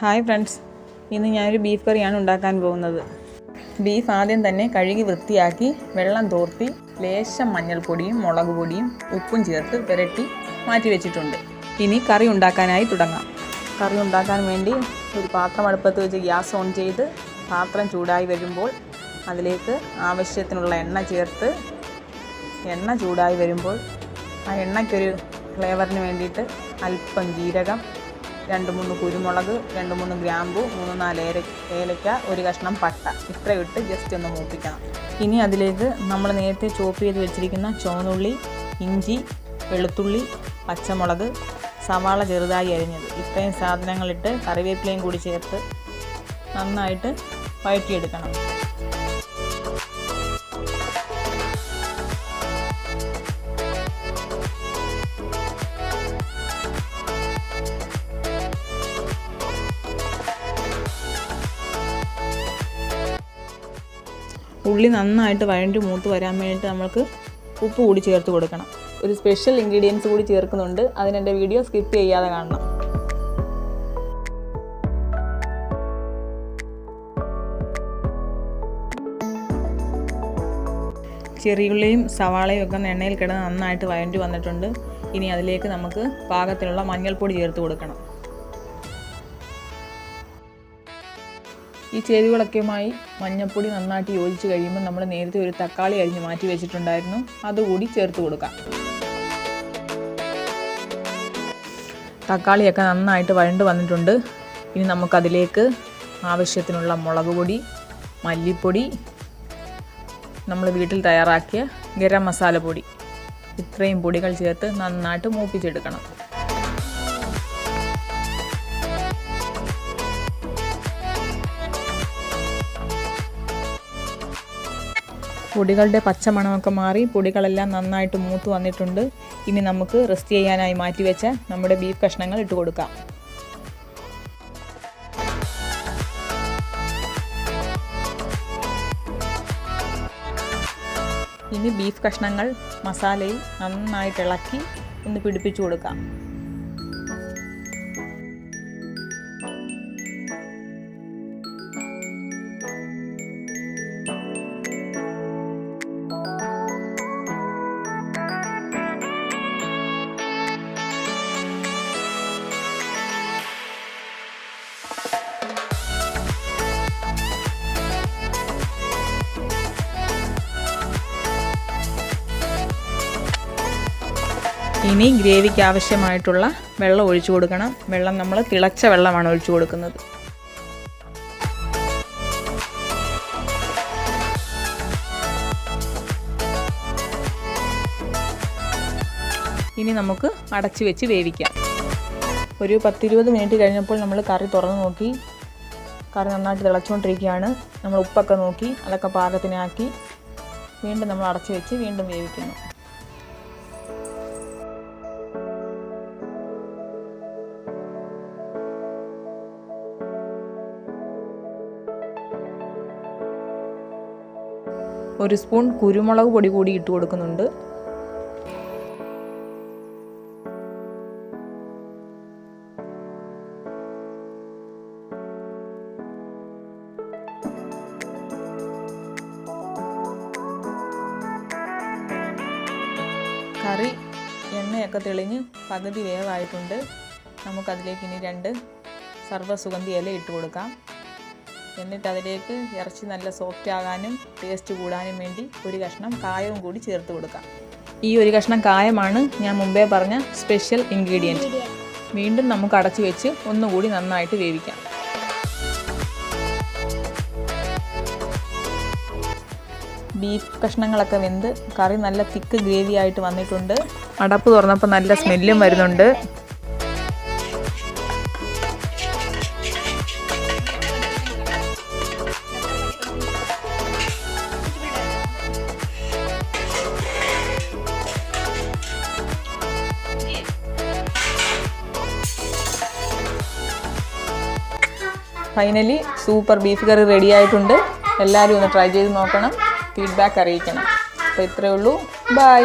Hi friends. ഇന്ന് ഞാനൊരു beef കറിയാണ് ഉണ്ടാക്കാൻ പോകുന്നത്. ബീഫ് ആദ്യം തന്നെ കഴുകി വൃത്തിയാക്കി വെള്ളം തോർത്തി ലേശം മഞ്ഞൾപ്പൊടിയും മുളക് പൊടിയും ഉപ്പും ചേർത്ത് പുരട്ടി മാറ്റി വെച്ചിട്ടുണ്ട്. ഇനി കറി ഉണ്ടാക്കാനായി തുടങ്ങാം. കറി ഉണ്ടാക്കാൻ വേണ്ടി ഒരു പാത്രം അടുപ്പത്ത് വെച്ച് ഗ്യാസ് ഓൺ ചെയ്ത് പാത്രം ചൂടായി വരുമ്പോൾ അതിലേക്ക് ആവശ്യത്തിനുള്ള എണ്ണ ചേർത്ത് എണ്ണ ചൂടായി വരുമ്പോൾ ആ എണ്ണയ്ക്കൊരു ഫ്ലേവറിന് വേണ്ടിയിട്ട് അല്പം ജീരകം രണ്ട് മൂന്ന് കുരുമുളക് രണ്ട് മൂന്ന് ഗ്രാമ്പു മൂന്ന് നാല് ഏല ഏലക്ക ഒരു കഷ്ണം പട്ട. ഇത്ര ഇട്ട് ജസ്റ്റ് ഒന്ന് മൂപ്പിക്കണം. ഇനി അതിലേക്ക് നമ്മൾ നേരത്തെ ചോപ്പ് ചെയ്ത് വെച്ചിരിക്കുന്ന ചുവന്നുള്ളി ഇഞ്ചി വെളുത്തുള്ളി പച്ചമുളക് സവാള ചെറുതായി അരിഞ്ഞത്. ഇത്രയും സാധനങ്ങളിട്ട് കറിവേപ്പിലയും കൂടി ചേർത്ത് നന്നായിട്ട് വഴറ്റിയെടുക്കണം. ഉള്ളി നന്നായിട്ട് വഴണ്ടി മൂത്ത് വരാൻ വേണ്ടിയിട്ട് നമ്മൾക്ക് ഉപ്പ് കൂടി ചേർത്ത് കൊടുക്കണം. ഒരു സ്പെഷ്യൽ ഇൻഗ്രീഡിയൻസ് കൂടി ചേർക്കുന്നുണ്ട്. അതിനെന്റെ വീഡിയോ സ്കിപ്പ് ചെയ്യാതെ കാണണം. ചെറിയുള്ളിയും സവാളയും ഒക്കെ എണ്ണയിൽ കിടന്ന് നന്നായിട്ട് വഴണ്ടി വന്നിട്ടുണ്ട്. ഇനി അതിലേക്ക് നമുക്ക് പാകത്തിനുള്ള മഞ്ഞൾപ്പൊടി ചേർത്ത് കൊടുക്കണം. ഈ ചേരുവകളൊക്കെയുമായി മഞ്ഞൾപ്പൊടി നന്നായിട്ട് യോജിച്ച് കഴിയുമ്പോൾ നമ്മൾ നേരത്തെ ഒരു തക്കാളി അരിഞ്ഞ് മാറ്റി വെച്ചിട്ടുണ്ടായിരുന്നു. അതുകൂടി ചേർത്ത് കൊടുക്കാം. തക്കാളിയൊക്കെ നന്നായിട്ട് വഴണ്ട് വന്നിട്ടുണ്ട്. ഇനി നമുക്കതിലേക്ക് ആവശ്യത്തിനുള്ള മുളക് പൊടി മല്ലിപ്പൊടി നമ്മൾ വീട്ടിൽ തയ്യാറാക്കിയ ഗരം മസാല പൊടി. ഇത്രയും പൊടികൾ ചേർത്ത് നന്നായിട്ട് മൂപ്പിച്ചെടുക്കണം. പൊടികളുടെ പച്ചമണമൊക്കെ മാറി പൊടികളെല്ലാം നന്നായിട്ട് മൂത്ത് വന്നിട്ടുണ്ട്. ഇനി നമുക്ക് റെസ്റ്റ് ചെയ്യാനായി മാറ്റി വെച്ച നമ്മുടെ ബീഫ് കഷ്ണങ്ങൾ ഇട്ട് കൊടുക്കാം. ഇനി ബീഫ് കഷ്ണങ്ങൾ മസാലയിൽ നന്നായിട്ട് ഇളക്കി ഒന്ന് പിടിപ്പിച്ചു കൊടുക്കാം. ഇനി ഗ്രേവിക്ക് ആവശ്യമായിട്ടുള്ള വെള്ളം ഒഴിച്ചു കൊടുക്കണം. വെള്ളം നമ്മൾ തിളച്ച വെള്ളമാണ് ഒഴിച്ചു കൊടുക്കുന്നത്. ഇനി നമുക്ക് അടച്ചു വെച്ച് വേവിക്കാം. ഒരു പത്തിരുപത് മിനിറ്റ് കഴിഞ്ഞപ്പോൾ നമ്മൾ കറി തുറന്ന് നോക്കി. കറി നന്നായിട്ട് തിളച്ചുകൊണ്ടിരിക്കുകയാണ് നമ്മൾ ഉപ്പൊക്കെ നോക്കി അതൊക്കെ പാകത്തിനാക്കി. വീണ്ടും നമ്മൾ അടച്ചു വെച്ച് വീണ്ടും വേവിക്കുന്നു. ഒരു സ്പൂൺ കുരുമുളക് പൊടി കൂടി ഇട്ട് കൊടുക്കുന്നുണ്ട്. കറി എണ്ണയൊക്കെ തെളിഞ്ഞ് പകുതി വേവായിട്ടുണ്ട്. നമുക്കതിലേക്ക് ഇനി രണ്ട് സർവസുഗന്ധി ഇല ഇട്ട് കൊടുക്കാം. എന്നിട്ട് അതിലേക്ക് ഇറച്ചി നല്ല സോഫ്റ്റ് ആകാനും ടേസ്റ്റ് കൂടാനും വേണ്ടി ഒരു കഷ്ണം കായവും കൂടി ചേർത്ത് കൊടുക്കാം. ഈ ഒരു കഷ്ണം കായമാണ് ഞാൻ മുമ്പേ പറഞ്ഞ സ്പെഷ്യൽ ഇൻഗ്രീഡിയന്റ് വീണ്ടും നമുക്ക് അടച്ചു വെച്ച് ഒന്നുകൂടി നന്നായിട്ട് വേവിക്കാം. ബീഫ് കഷ്ണങ്ങളൊക്കെ വെന്ത് കറി നല്ല തിക്ക് ഗ്രേവി ആയിട്ട് വന്നിട്ടുണ്ട്. അടപ്പ് തുറന്നപ്പോൾ നല്ല സ്മെല്ലും വരുന്നുണ്ട്. Finally super beef curry ready ആയിട്ടുണ്ട്. എല്ലാവരും ഒന്ന് ട്രൈ ചെയ്ത് നോക്കണം. ഫീഡ്ബാക്ക് അറിയിക്കണം. അപ്പോൾ ഇത്രയേ ഉള്ളൂ. ബൈ